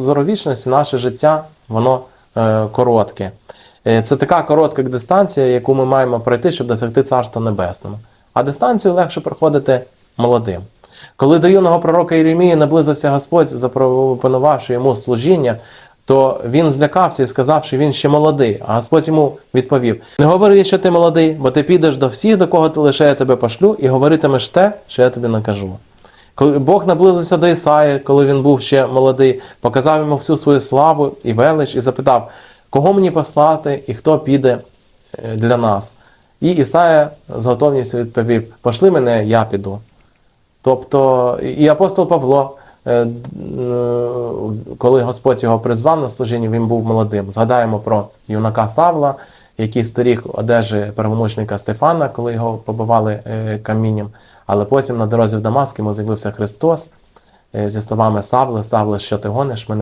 Зоровічності наше життя, воно е, коротке. Е, Це така коротка дистанція, яку ми маємо пройти, щоб досягти Царства Небесного. А дистанцію легше проходити молодим. Коли до юного пророка Єремії наблизився Господь, запропонувавши йому служіння, то він злякався і сказав, що він ще молодий. А Господь йому відповів: Не говори, що ти молодий, бо ти підеш до всіх, до кого ти лише я тебе пошлю, і говоритимеш те, що я тобі накажу. Бог наблизився до Ісаї, коли він був ще молодий, показав йому всю свою славу і велич, і запитав, кого мені послати і хто піде е, для нас. І Ісая з готовністю відповів: Пошли мене, я піду. Тобто і апостол Павло, е, коли Господь його призвав на служіння, він був молодим. Згадаємо про юнака Савла, який сторіг одежі первомучника Стефана, коли його побивали е, камінням. Але потім на дорозі в Дамаск йому з'явився Христос е, зі словами Савле, Савле, що ти гониш мене?